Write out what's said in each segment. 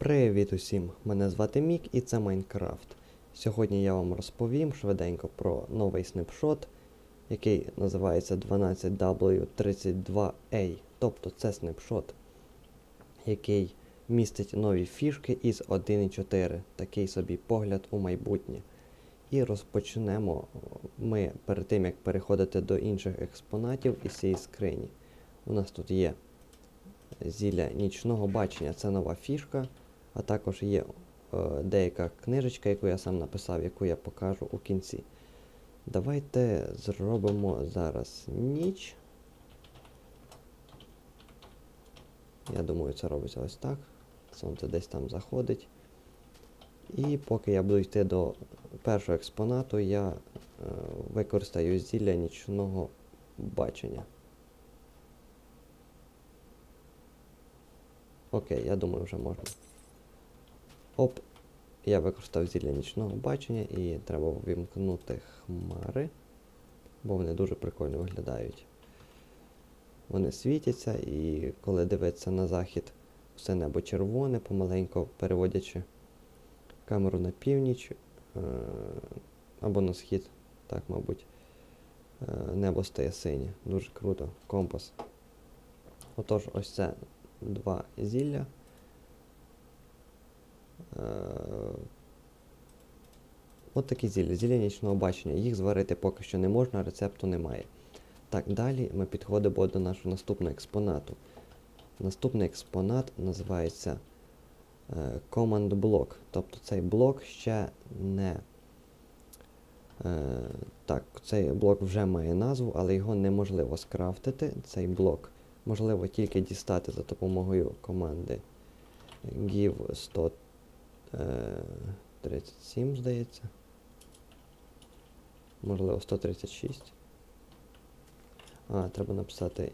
Привіт усім! Мене звати Мік і це Майнкрафт. Сьогодні я вам розповім швиденько про новий снапшот, який називається 12W32A. Тобто це снапшот, який містить нові фішки із 1.4, такий собі погляд у майбутнє. І розпочнемо ми перед тим, як переходити до інших експонатів із цієї скрині. У нас тут є зілля нічного бачення, це нова фішка. А також є е, деяка книжечка, яку я сам написав, яку я покажу у кінці. Давайте зробимо зараз ніч. Я думаю, це робиться ось так. Сонце десь там заходить. І поки я буду йти до першого експонату, я е, використаю зілля нічного бачення. Окей, я думаю, вже можна. Оп, я використав зілля нічного бачення і треба вимкнути хмари, бо вони дуже прикольно виглядають. Вони світяться і коли дивиться на захід, все небо червоне, помаленько переводячи камеру на північ е або на схід, так, мабуть, е небо стає синє. Дуже круто. Компас. Отож, ось це два зілля. Е, От такі зілля, зілля нічного бачення. Їх зварити поки що не можна, рецепту немає. Так, далі ми підходимо до нашого наступного експонату. Наступний експонат називається е, Command Block. Тобто цей блок ще не. Е, так, цей блок вже має назву, але його неможливо скрафтити. Цей блок можливо тільки дістати за допомогою команди give 100 37, здається. Можливо, 136. А, треба написати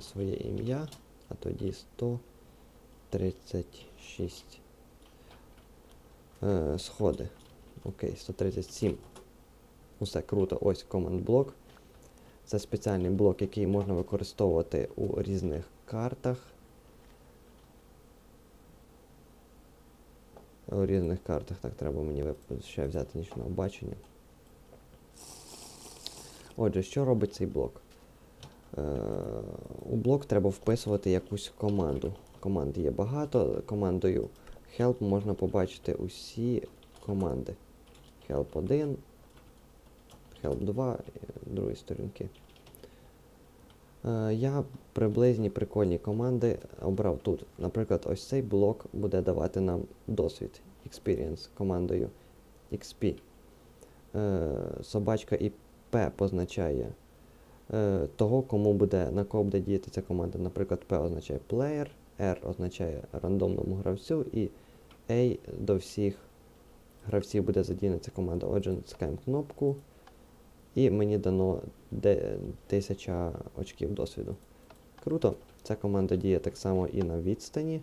своє ім'я, а тоді 136. Е, Сходи. Окей, 137. Усе круто. Ось команд блок. Це спеціальний блок, який можна використовувати у різних картах. У різних картах. Так, треба мені ще взяти нічного бачення. Отже, що робить цей блок? Е, У блок треба вписувати якусь команду. Команд є багато. Командою help можна побачити усі команди. Help 1, Help 2, другі сторінки. Е, я приблизні прикольні команди обрав тут. Наприклад, ось цей блок буде давати нам досвід Experience командою XP. Е, собачка і P позначає е, того, кому буде, на кого буде діяти ця команда. Наприклад, P означає player, R означає рандомному гравцю, і A до всіх гравців буде задіяна ця команда. Отже, натискаємо кнопку. І мені дано 1000 очків досвіду. Круто. Ця команда діє так само і на відстані.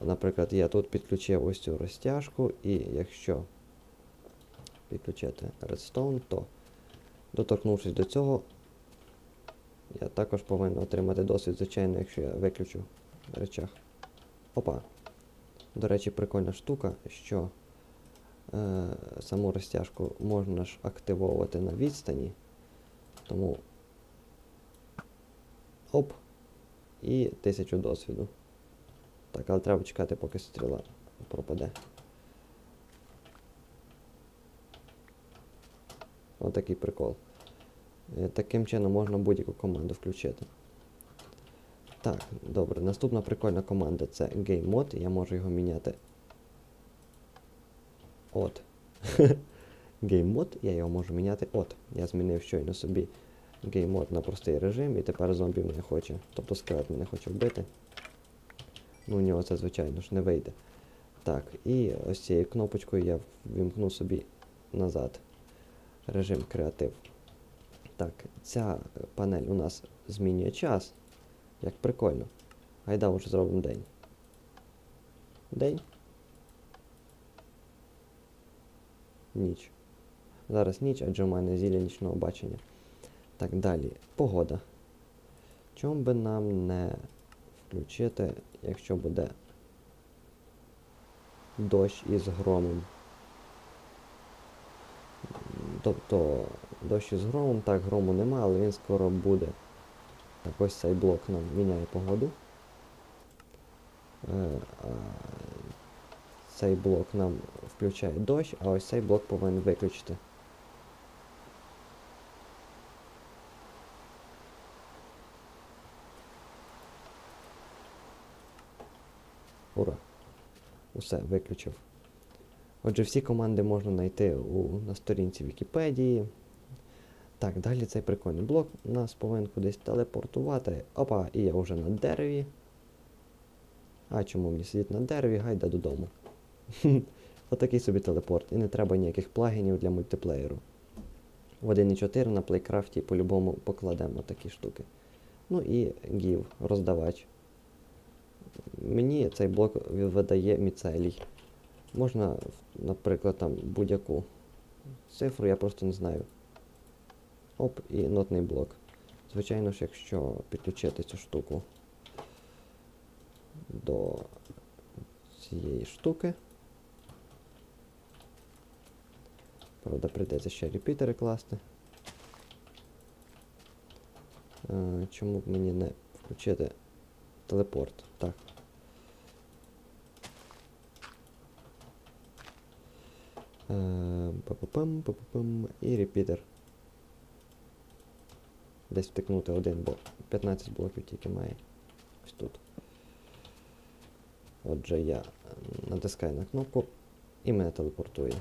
Наприклад, я тут підключив ось цю розтяжку, і якщо підключити Redstone, то доторкнувшись до цього, я також повинен отримати досвід, звичайно, якщо я виключу речах. Опа. До речі, прикольна штука, що саму розтяжку можна ж активовувати на відстані. Тому оп, і 1000 досвіду. Так, але треба чекати, поки стріла пропаде. Отакий прикол. Е, таким чином можна будь-яку команду включити. Так, добре. Наступна прикольна команда це Game Mode. Я можу його міняти. От. Mode, я його можу міняти от. Я змінив щойно собі Mode на простий режим і тепер зомбі мене хоче. Тобто скелет мене хоче вбити. Ну, у нього це, звичайно ж, не вийде. Так, і ось цією кнопочкою я вімкну собі назад режим креатив. Так, ця панель у нас змінює час. Як прикольно. Гайда вже зробимо день. День. Ніч. Зараз ніч, адже у мене зілля нічного бачення. Так, далі. Погода. Чому би нам не включити, якщо буде дощ із громом. Тобто дощ із громом, так, грому нема, але він скоро буде. Так, ось цей блок нам міняє погоду. Е, цей блок нам включає дощ, а ось цей блок повинен виключити. Ура! Усе, виключив. Отже, всі команди можна знайти у, на сторінці Вікіпедії. Так, далі цей прикольний блок нас повинен кудись телепортувати. Опа, і я вже на дереві. А чому мені сидіти на дереві, гайда додому. Отакий собі телепорт. І не треба ніяких плагінів для мультиплеєру. В 1.4 на плейкрафті по-любому покладемо такі штуки. Ну і гів, роздавач. Мені цей блок видає міцелій. Можна, наприклад, там будь-яку цифру, я просто не знаю. Оп, і нотний блок. Звичайно ж, якщо підключити цю штуку до цієї штуки. Правда, прийдеться ще репітери класти. Е, чому б мені не включити телепорт? Так. Е, Па-па-пам, па-па-пам, і репітер. Десь втикнути один, бо 15 блоків тільки має. Ось тут. Отже, я натискаю на кнопку і мене телепортує.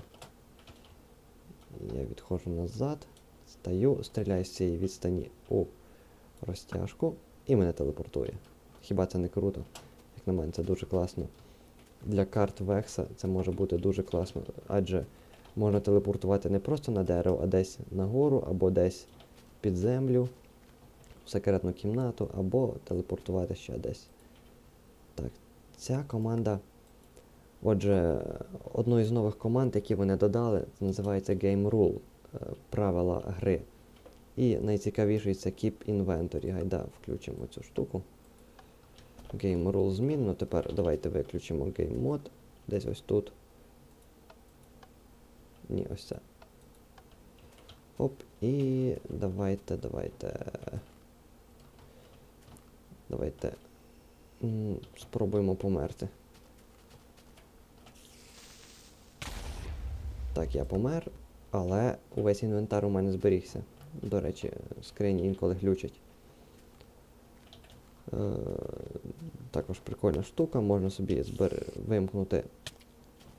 Я відходжу назад, стаю, стріляю з цієї відстані у розтяжку і мене телепортує. Хіба це не круто? Як на мене, це дуже класно. Для карт Векса це може бути дуже класно, адже можна телепортувати не просто на дерево, а десь нагору, або десь під землю, в секретну кімнату, або телепортувати ще десь. Так, ця команда. Отже, одною з нових команд, які вони додали, це називається Game Rule, е, правила гри. І найцікавіший це Keep Inventory. Гайда, включимо цю штуку. Game Rule змінно. Тепер давайте виключимо Game Mode. Десь ось тут. Ні, ось це. Оп, і давайте, давайте. Давайте. Спробуємо померти. Так, я помер, але увесь інвентар у мене зберігся. До речі, скрині інколи глючать. Е, також прикольна штука, можна собі збер... вимкнути.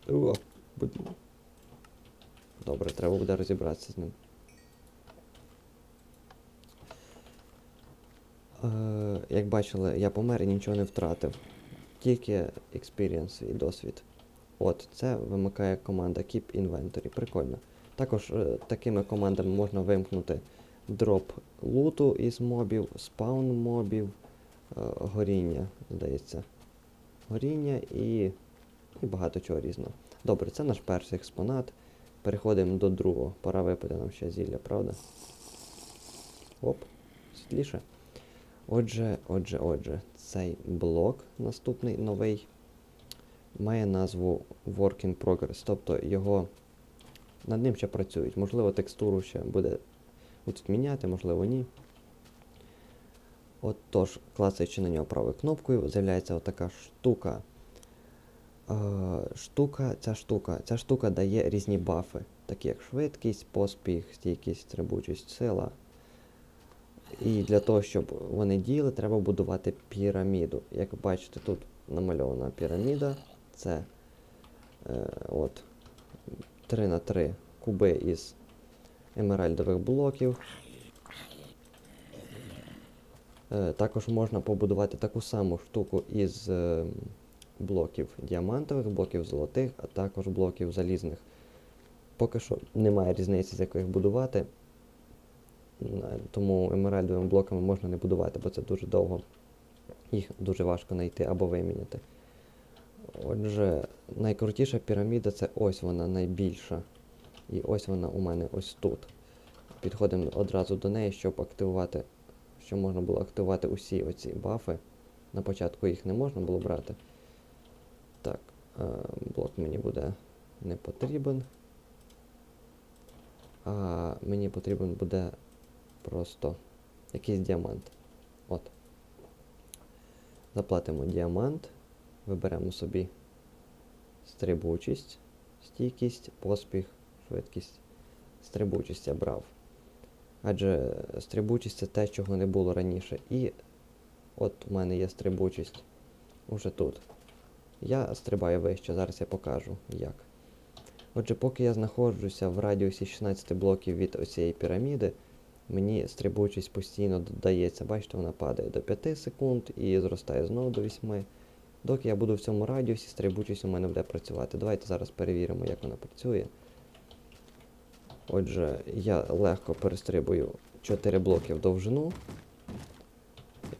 О, будь... Добре, треба буде розібратися з ним. Е, як бачили, я помер і нічого не втратив. Тільки експірієнс і досвід. От, це вимикає команда Keep Inventory. Прикольно. Також е, такими командами можна вимкнути дроп луту із мобів, спаун мобів, е, горіння, здається. Горіння і, і багато чого різного. Добре, це наш перший експонат. Переходимо до другого. Пора випити нам ще зілля, правда? Оп, світліше. Отже, отже, отже, цей блок наступний новий має назву Work in Progress, тобто його над ним ще працюють. Можливо, текстуру ще буде будуть міняти, можливо, ні. Отож, клацаючи на нього правою кнопкою, з'являється отака штука. Е, штука, ця штука, ця штука дає різні бафи, такі як швидкість, поспіх, стійкість, трибучість, сила. І для того, щоб вони діяли, треба будувати піраміду. Як бачите, тут намальована піраміда. Це е, от 3 на 3 куби із емеральдових блоків. Е, також можна побудувати таку саму штуку із е, блоків діамантових, блоків золотих, а також блоків залізних. Поки що немає різниці, з яких будувати. Е, Тому емеральдовими блоками можна не будувати, бо це дуже довго. Їх дуже важко знайти або виміняти. Отже, найкрутіша піраміда це ось вона найбільша. І ось вона у мене ось тут. Підходимо одразу до неї, щоб активувати, щоб можна було активувати усі оці бафи. На початку їх не можна було брати. Так, Е, блок мені буде не потрібен. А мені потрібен буде просто якийсь діамант. От. Заплатимо діамант, виберемо собі стрибучість, стійкість, поспіх, швидкість. Стрибучість я брав. Адже стрибучість це те, чого не було раніше. І от у мене є стрибучість уже тут. Я стрибаю вище, зараз я покажу як. Отже, поки я знаходжуся в радіусі 16 блоків від оцієї піраміди, мені стрибучість постійно додається. Бачите, вона падає до 5 секунд і зростає знову до 8. Доки я буду в цьому радіусі, стрибучість у мене буде працювати. Давайте зараз перевіримо, як вона працює. Отже, я легко перестрибую 4 блоки в довжину.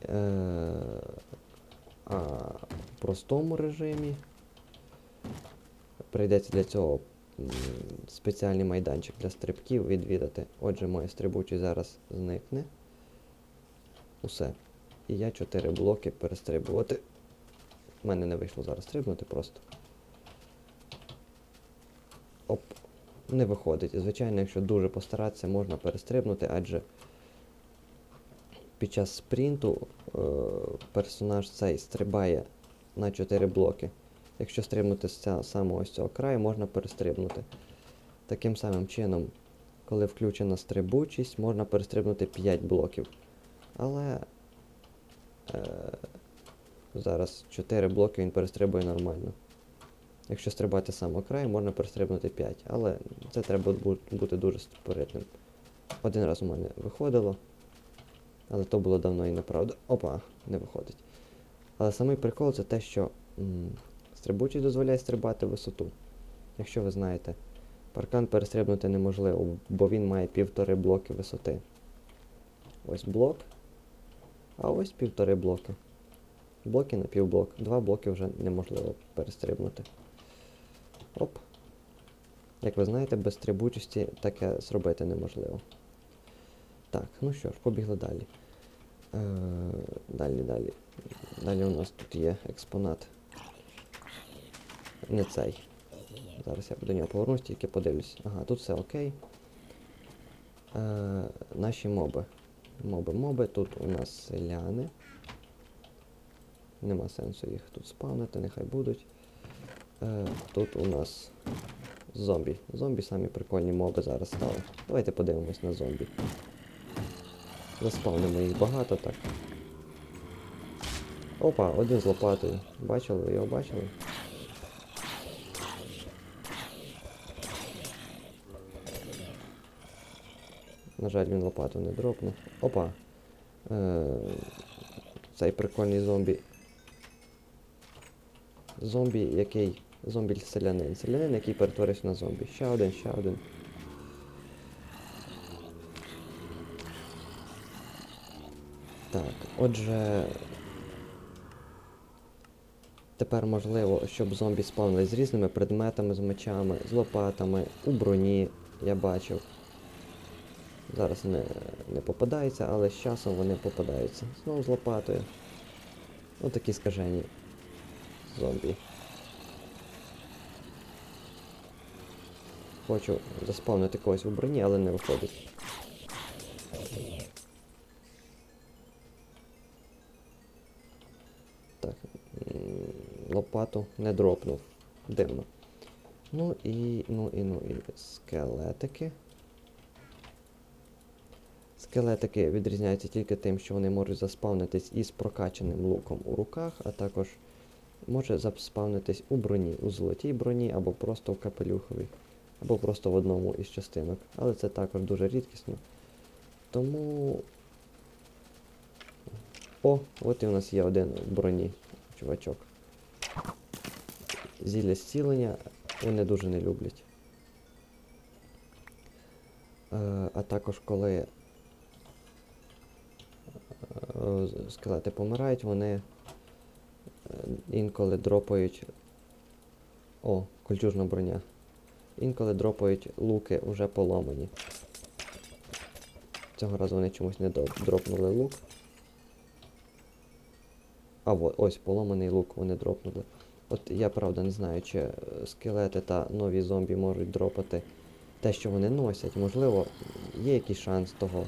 Е, а в простому режимі прийдеться для цього спеціальний майданчик для стрибків відвідати. Отже, моя стрибучість зараз зникне. Усе. І я 4 блоки перестрибувати. У мене не вийшло зараз стрибнути просто. Оп. Не виходить. І, Звичайно, якщо дуже постаратися, можна перестрибнути, адже під час спринту е, персонаж цей стрибає на 4 блоки. Якщо стрибнути з самого ось цього краю, можна перестрибнути. Таким самим чином, коли включена стрибучість, можна перестрибнути 5 блоків. Але е, зараз 4 блоки він перестрибує нормально. Якщо стрибати з самого краю, можна перестрибнути 5, але це треба бути дуже споритним. Один раз у мене виходило, але то було давно і неправда. Опа, не виходить. Але самий прикол це те, що м, стрибучість дозволяє стрибати висоту. Якщо ви знаєте, паркан перестрибнути неможливо, бо він має півтори блоки висоти. Ось блок, а ось півтори блоки. Блоки на півблок. Два блоки вже неможливо перестрибнути. Оп. Як ви знаєте, без стрибучості таке зробити неможливо. Так, ну що ж, побігли далі. Е, далі, далі. Далі у нас тут є експонат. Не цей. Зараз я до нього повернусь, тільки подивлюсь. Ага, тут все окей. Е, наші моби. Моби, моби. Тут у нас селяни. Нема сенсу їх тут спавнити, нехай будуть. Е, тут у нас зомбі. Зомбі самі прикольні моби зараз стали. Давайте подивимось на зомбі. Заспавнимо їх багато так. Опа, один з лопатою. Бачили, ви його бачили? На жаль, він лопату не дропнув. Опа. Е, цей прикольний зомбі. Зомбі, який. Зомбі селянин. Селянин, який перетворився на зомбі. Ще один, ще один. Так, отже. Тепер можливо, щоб зомбі спавнили з різними предметами, з мечами, з лопатами, у броні, я бачив. Зараз не, не попадаються, але з часом вони попадаються. Знову з лопатою. Ось такі скажені зомбі. Хочу заспавнити когось у броні, але не виходить. Так, лопату не дропнув. Дивно. Ну і, ну і, ну і скелетики. Скелетики відрізняються тільки тим, що вони можуть заспавнитись із прокачаним луком у руках, а також може заспавнитись у броні, у золотій броні, або просто в капелюховій, або просто в одному із частинок. Але це також дуже рідкісно. Тому. О, от і у нас є один в броні, чувачок. Зілля зцілення вони дуже не люблять. Е, а також коли е, скелети помирають, вони інколи дропають. О, кольчужна броня. Інколи дропають луки вже поломані. Цього разу вони чомусь не дропнули лук. А от, ось поломаний лук вони дропнули. От я правда не знаю, чи скелети та нові зомбі можуть дропати те, що вони носять. Можливо, є якийсь шанс того,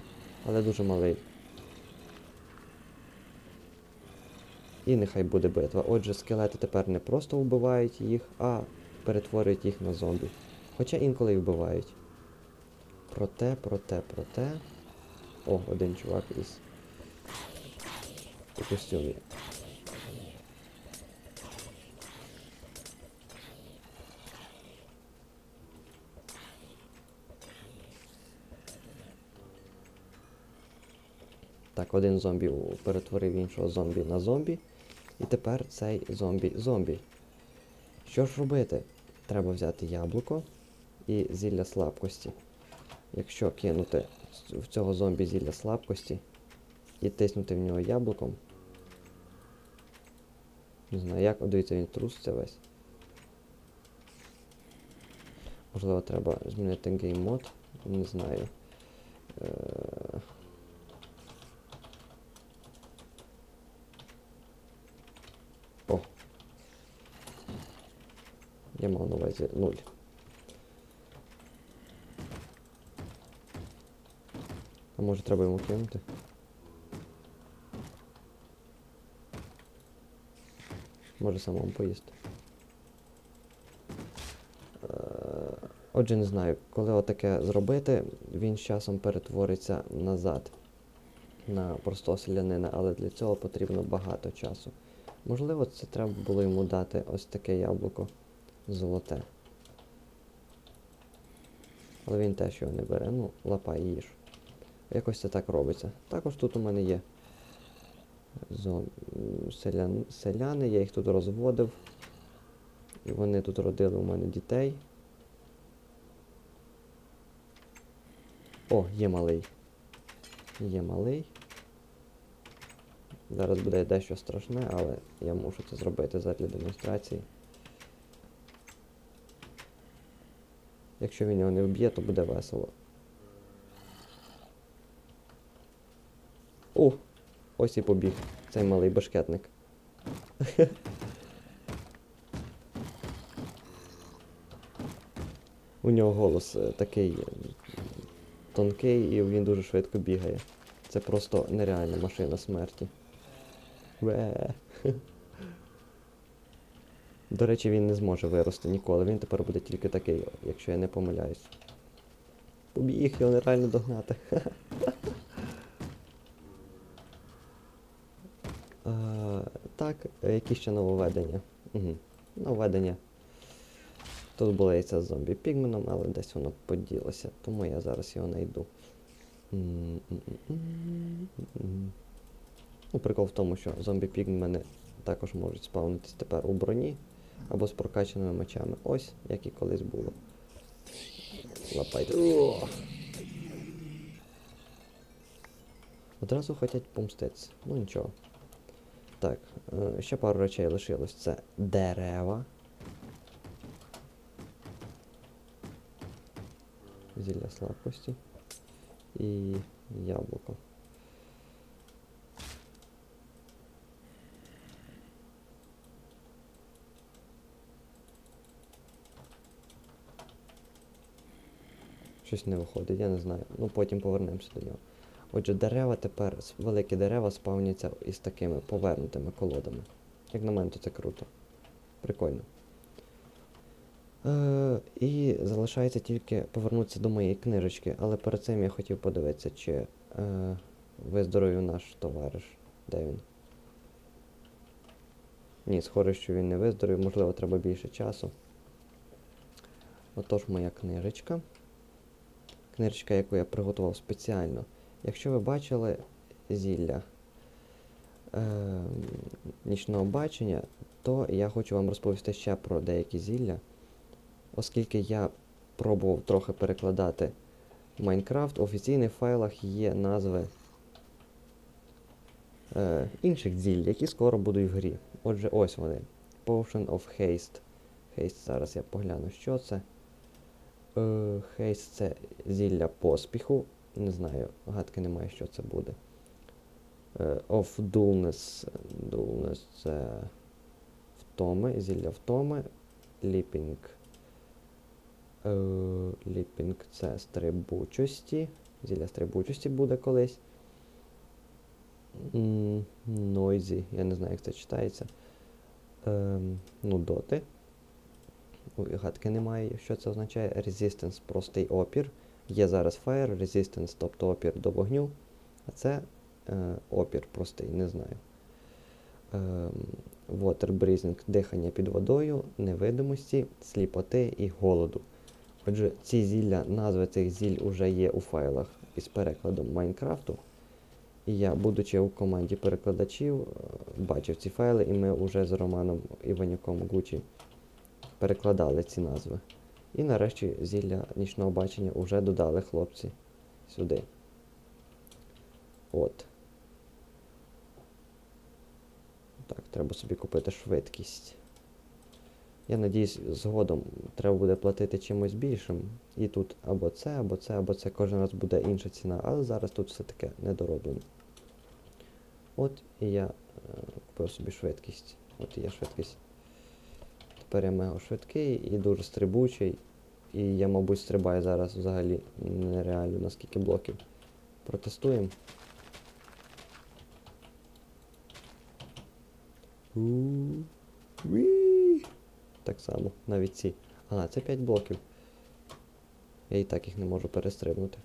але дуже малий. І нехай буде битва. Отже, скелети тепер не просто вбивають їх, а перетворюють їх на зомбі. Хоча інколи і вбивають. Проте, проте, проте. О, один чувак із у костюмі. Так, один зомбі перетворив іншого зомбі на зомбі. І тепер цей зомбі зомбі. Що ж робити? Треба взяти яблуко і зілля слабкості. Якщо кинути в цього зомбі зілля слабкості і тиснути в нього яблуком. Не знаю як, дивіться, він труситься весь. Можливо, треба змінити гейммод. Не знаю. Е... О. Я мав на увазі 0. А може треба йому кинути? Може самому поїсти. Е, Отже, не знаю, коли отаке зробити, він з часом перетвориться назад на простого селянина, але для цього потрібно багато часу. Можливо, це треба було йому дати ось таке яблуко золоте. Але він теж його не бере. Ну, лапай їж. Якось це так робиться. Також тут у мене є селян... селяни, я їх тут розводив. І вони тут родили у мене дітей. О, є малий. Є малий. Зараз буде дещо страшне, але я мушу це зробити задля демонстрації. Якщо він його не вб'є, то буде весело. О! Ось і побіг. Цей малий башкетник. У нього голос е, такий тонкий і він дуже швидко бігає. Це просто нереальна машина смерті. Ве. До речі, він не зможе вирости ніколи. Він тепер буде тільки такий, якщо я не помиляюсь. Побіг його нереально догнати. Так, які ще нововведення? Угу. Нововведення. Тут було яйця з зомбі пігменом, але десь воно поділося, тому я зараз його знайду. Ну, прикол в тому, що зомбі пігмени також можуть спавнитись тепер у броні або з прокачаними мечами. Ось, як і колись було. Лапайте. О! Одразу хочуть помститися. Ну нічого. Так, е, ще пару речей лишилось. Це дерева. Зілля слабкості. І яблуко. Щось не виходить, я не знаю. Ну потім повернемося до нього. Отже, дерева тепер, великі дерева спавняться із такими повернутими колодами. Як на мене, то це круто. Прикольно. Е, і залишається тільки повернутися до моєї книжечки, але перед цим я хотів подивитися, чи е, виздоровів наш товариш. Де він? Ні, схоже, що він не виздоровів, можливо, треба більше часу. Отож, моя книжечка. Книжечка, яку я приготував спеціально. Якщо ви бачили зілля е, нічного бачення, то я хочу вам розповісти ще про деякі зілля. Оскільки я пробував трохи перекладати Майнкрафт, в офіційних файлах є назви е, інших зіль, які скоро будуть в грі. Отже, ось вони. Potion of Haste. Haste, зараз я погляну, що це. Е, Haste це зілля поспіху. Не знаю, гадки немає, що це буде. Е, of Dullness. Dullness це втоми, зілля втоми, ліпінг. Е, ліпінг це стрибучості. Зілля стрибучості буде колись. Нойзі, я не знаю, як це читається. Ем, ну, доти. Гадки немає, що це означає. Resistance простий опір. Є зараз Fire, Resistance, тобто опір до вогню. А це е, опір простий, не знаю. Ем, water breathing – дихання під водою, невидимості, сліпоти і голоду. Отже, ці зілля, назви цих зіль вже є у файлах із перекладом Майнкрафту. І я, будучи у команді перекладачів, е, бачив ці файли, і ми вже з Романом Іванюком Гучі перекладали ці назви. І нарешті зілля нічного бачення вже додали хлопці сюди. От. Так, треба собі купити швидкість. Я надіюсь, згодом треба буде платити чимось більшим. І тут або це, або це, або це. Кожен раз буде інша ціна, але зараз тут все таке недороблено. От і я е, купив собі швидкість. От і є швидкість. Тепер швидкий і дуже стрибучий. І я, мабуть, стрибаю зараз взагалі нереально на скільки блоків. Протестуємо. Так само, навіть ці. А, це 5 блоків. Я і так їх не можу перестрибнути.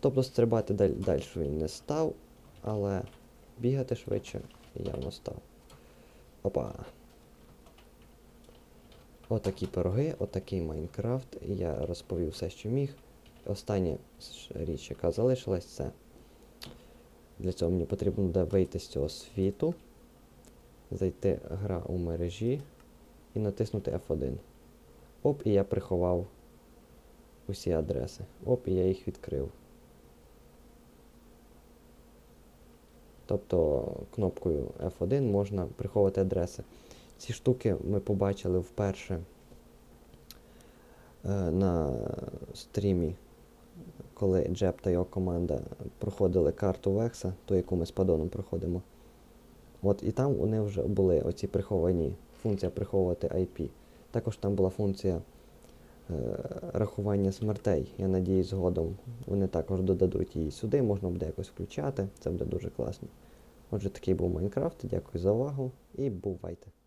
Тобто стрибати далі, далі він не став, але бігати швидше явно став. Опа. Отакі пироги, отакий Майнкрафт. Я розповів все, що міг. Остання річ, яка залишилась, це. Для цього мені потрібно буде вийти з цього світу, зайти гра у мережі і натиснути F1. Оп, і я приховав усі адреси. Оп, і я їх відкрив. Тобто кнопкою F1 можна приховувати адреси. Ці штуки ми побачили вперше е, на стрімі, коли Джеб та його команда проходили карту Векса, ту, яку ми з падоном проходимо. От і там вони вже були оці приховані, функція приховувати IP. Також там була функція е, рахування смертей. Я надіюсь, згодом вони також додадуть її сюди, можна буде якось включати, це буде дуже класно. Отже, такий був Майнкрафт. Дякую за увагу і бувайте!